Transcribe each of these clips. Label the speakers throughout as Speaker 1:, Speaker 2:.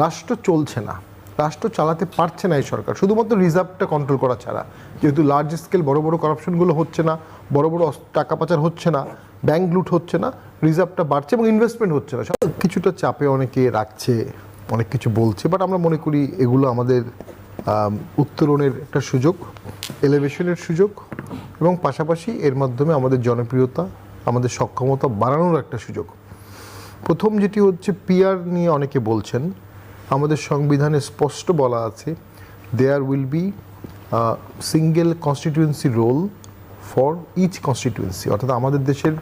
Speaker 1: রাষ্ট্র চলছে না। রাষ্ট্র চালাতে পারছে না এই সরকার। শুধুমাত্র রিজার্ভটা কন্ট্রোল করা ছাড়া। যেহেতু লার্জ স্কেল বড় বড় করাপশনগুলো হচ্ছে না বড় বড় টাকা পাচার হচ্ছে না ব্যাংক লুট হচ্ছে না রিজার্ভটা বাড়ছে এবং ইনভেস্টমেন্ট হচ্ছে না। কিছুটা চাপে অনেকে রাখছে অনেক কিছু বলছে বাট আমরা মনে করি এগুলো আমাদের আম, উত্তরণের একটা সুযোগ এলিভেশনের সুযোগ এবং পাশাপাশি এর মাধ্যমে আমাদের জনপ্রিয়তা আমাদের সক্ষমতা বাড়ানোর একটা সুযোগ। প্রথম যেটি হচ্ছে পিয়ার নিয়ে অনেকে বলছেন আমাদের সংবিধানে স্পষ্ট বলা আছে there will be single constituency roll for each constituency অর্থাৎ আমাদের দেশের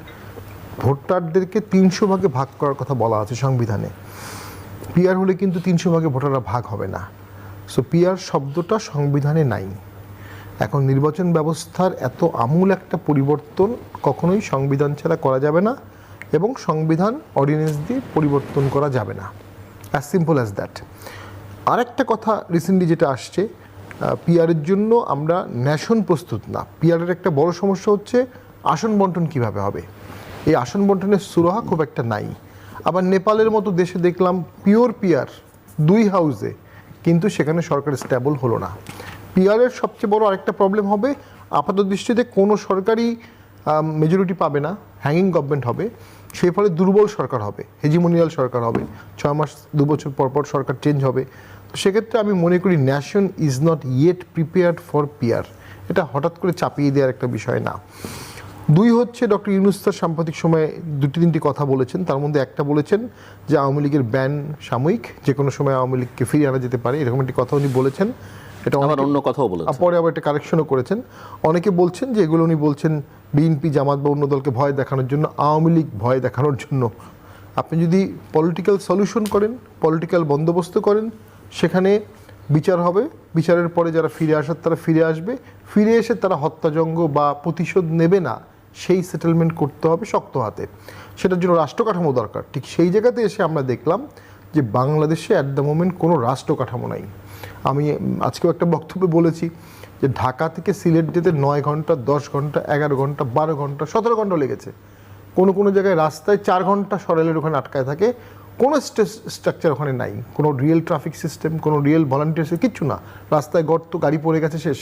Speaker 1: ভোটারদেরকে তিনশো ভাগে ভাগ করার কথা বলা আছে সংবিধানে। পিয়ার হলে কিন্তু তিনশো ভাগে ভোটাররা ভাগ হবে না। সো পিয়ার শব্দটা সংবিধানে নাই। এখন নির্বাচন ব্যবস্থার এত আমূল একটা পরিবর্তন কখনোই সংবিধান ছাড়া করা যাবে না এবং সংবিধান অর্ডিন্যান্স দিয়ে পরিবর্তন করা যাবে না। অ্যাজ সিম্পল অ্যাজ দ্যাট আরেকটা কথা রিসেন্টলি যেটা আসছে পিআরের জন্য আমরা ন্যাশন প্রস্তুত না। পিআরের একটা বড় সমস্যা হচ্ছে আসন বন্টন কীভাবে হবে? এই আসন বন্টনের সুরাহা খুব একটা নাই। আবার নেপালের মতো দেশে দেখলাম পিওর পিআর দুই হাউসে কিন্তু সেখানে সরকার স্ট্যাবল হলো না। পিআরের সবচেয়ে বড় আরেকটা প্রবলেম হবে আপাত দৃষ্টিতে কোনো সরকারি মেজরিটি পাবে না হ্যাঙ্গিং গভর্নমেন্ট হবে। সেই ফলে দুর্বল সরকার হবে, হেজিমোনিয়াল সরকার হবে, ছয় মাস, দু বছর পর পর সরকার চেঞ্জ হবে। তো সেক্ষেত্রে আমি মনে করি nation is not yet prepared for peer এটা হঠাৎ করে চাপিয়ে দেওয়ার একটা বিষয় না। দুই হচ্ছে ডক্টর ইউনুস তার সাম্প্রতিক সময়ে দুটি তিনটি কথা বলেছেন। তার মধ্যে একটা বলেছেন যে আওয়ামী লীগের ব্যান সাময়িক যে কোনো সময় আওয়ামী লীগকে ফিরিয়ে আনা যেতে পারে এরকম একটি কথা উনি বলেছেন। এটা
Speaker 2: আবার অন্য কথাও
Speaker 1: আর পরে আবার একটা কারেকশনও করেছেন। অনেকে বলছেন যে এগুলো উনি বলছেন বিএনপি জামাত বা অন্য দলকে ভয় দেখানোর জন্য আওয়ামী লীগ ভয় দেখানোর জন্য। আপনি যদি পলিটিক্যাল সলিউশন করেন পলিটিক্যাল বন্দোবস্ত করেন সেখানে বিচার হবে। বিচারের পরে যারা ফিরে আসার তারা ফিরে আসবে। ফিরে এসে তারা হত্যাযজ্ঞ বা প্রতিশোধ নেবে না। সেই সেটেলমেন্ট করতে হবে শক্ত হাতে। সেটার জন্য রাষ্ট্র কাঠামো দরকার। ঠিক সেই জায়গাতে এসে আমরা দেখলাম যে বাংলাদেশে অ্যাট দ্য মোমেন্ট কোনো রাষ্ট্র কাঠামো নাই। আমি আজকেও একটা বক্তব্যে বলেছি যে ঢাকা থেকে সিলেট যেতে নয় ঘণ্টা, দশ ঘণ্টা, এগারো ঘণ্টা, বারো ঘণ্টা, সতেরো ঘণ্টা লেগেছে। কোনো কোনো জায়গায় রাস্তায় চার ঘণ্টা সরেলের ওখানে আটকায় থাকে। কোনো স্ট্রাকচার ওখানে নাই। কোনো রিয়েল ট্রাফিক সিস্টেম কোনো রিয়েল ভলান্টিয়ার্স কিচ্ছু না। রাস্তায় গর্ত, গাড়ি পড়ে গেছে, শেষ।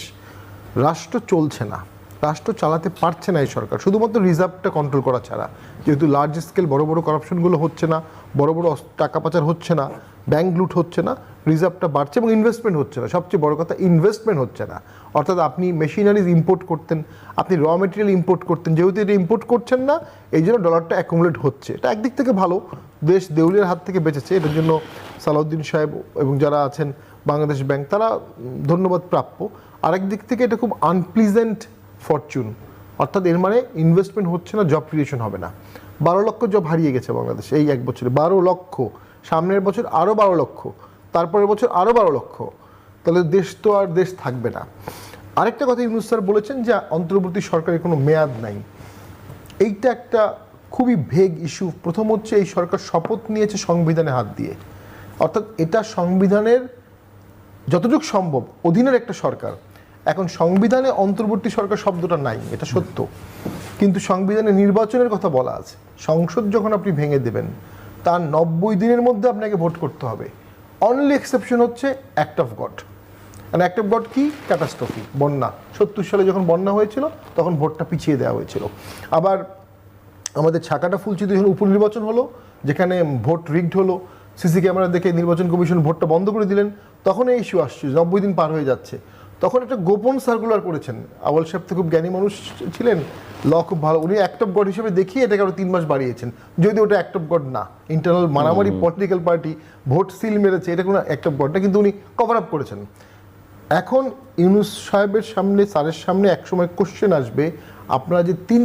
Speaker 1: রাষ্ট্র চলছে না। রাষ্ট্র চালাতে পারছে না এই সরকার। শুধুমাত্র রিজার্ভটা কন্ট্রোল করা ছাড়া। যেহেতু লার্জ স্কেল বড় বড় করাপশনগুলো হচ্ছে না, বড় বড় টাকা পাচার হচ্ছে না ব্যাংক লুট হচ্ছে না, রিজার্ভটা বাড়ছে এবং ইনভেস্টমেন্ট হচ্ছে না। সবচেয়ে বড় কথা ইনভেস্টমেন্ট হচ্ছে না। অর্থাৎ আপনি মেশিনারিজ ইম্পোর্ট করতেন, আপনি র মেটেরিয়াল ইম্পোর্ট করতেন, যেহেতু এটা ইম্পোর্ট করছেন না, এই জন্য ডলারটা অ্যাকুমুলেট হচ্ছে। এটা একদিক থেকে ভালো, দেশ দেউলিয়ার হাত থেকে বেঁচেছে, এটার জন্য সালাউদ্দিন সাহেব এবং যারা আছেন বাংলাদেশ ব্যাংক, তারা ধন্যবাদ প্রাপ্য। আরেক দিক থেকে এটা খুব আনপ্লিজেন্ট ফরচুন। অর্থাৎ এর মানে ইনভেস্টমেন্ট হচ্ছে না জব ক্রিয়েশন হবে না। বারো লক্ষ জব হারিয়ে গেছে বাংলাদেশে এই এক বছরে। বারো লক্ষ। সামনের বছর আরও বারো লক্ষ। তারপরের বছর আরও বারো লক্ষ। তাহলে দেশ তো আর দেশ থাকবে না। আরেকটা কথা ইউনুস স্যার বলেছেন যে অন্তর্বর্তী সরকারের কোনো মেয়াদ নাই। এইটা একটা খুবই ভেগ ইস্যু প্রথম হচ্ছে এই সরকার শপথ নিয়েছে সংবিধানে হাত দিয়ে। অর্থাৎ এটা সংবিধানের যতটুকু সম্ভব অধীনের একটা সরকার। এখন সংবিধানে অন্তর্বর্তী সরকার শব্দটা নাই, এটা সত্য। কিন্তু সংবিধানে নির্বাচনের কথা বলা আছে। সংসদ যখন আপনি ভেঙে দেবেন, তার নব্বই দিনের মধ্যে আপনাকে ভোট করতে হবে। অনলি এক্সেপশন হচ্ছে অ্যাক্ট অফ গড মানে অ্যাক্ট অফ গড কি? ক্যাটাস্ট্রফি বন্যা। সত্তর সালে যখন বন্যা হয়েছিল, তখন ভোটটা পিছিয়ে দেওয়া হয়েছিল। আবার আমাদের ছাকাটা ফুলচিতে যখন উপনির্বাচন হলো, যেখানে ভোট রিগড হলো, সিসি ক্যামেরা দেখে নির্বাচন কমিশন ভোটটা বন্ধ করে দিলেন, তখন এই ইস্যু আসছে, নব্বই দিন পার হয়ে যাচ্ছে। তখন একটা গোপন সার্কুলার করেছেন। আওয়াল সাহেব তো খুব জ্ঞানী মানুষ ছিলেন ল খুব ভালো। উনি অ্যাক্ট অফ গড হিসেবে দেখিয়ে এটাকে আরও তিন মাস বাড়িয়েছেন। যদি ওটা অ্যাক্ট অফ গড না ইন্টারনাল মারামারি পলিটিক্যাল পার্টি ভোট সিল মেরেছে এটা কোনো অ্যাক্ট অফ গড না কিন্তু উনি কভার আপ করেছেন। এখন ইউনুস সাহেবের সামনে স্যারের সামনে একসময় কোশ্চেন আসবে আপনারা যে তিন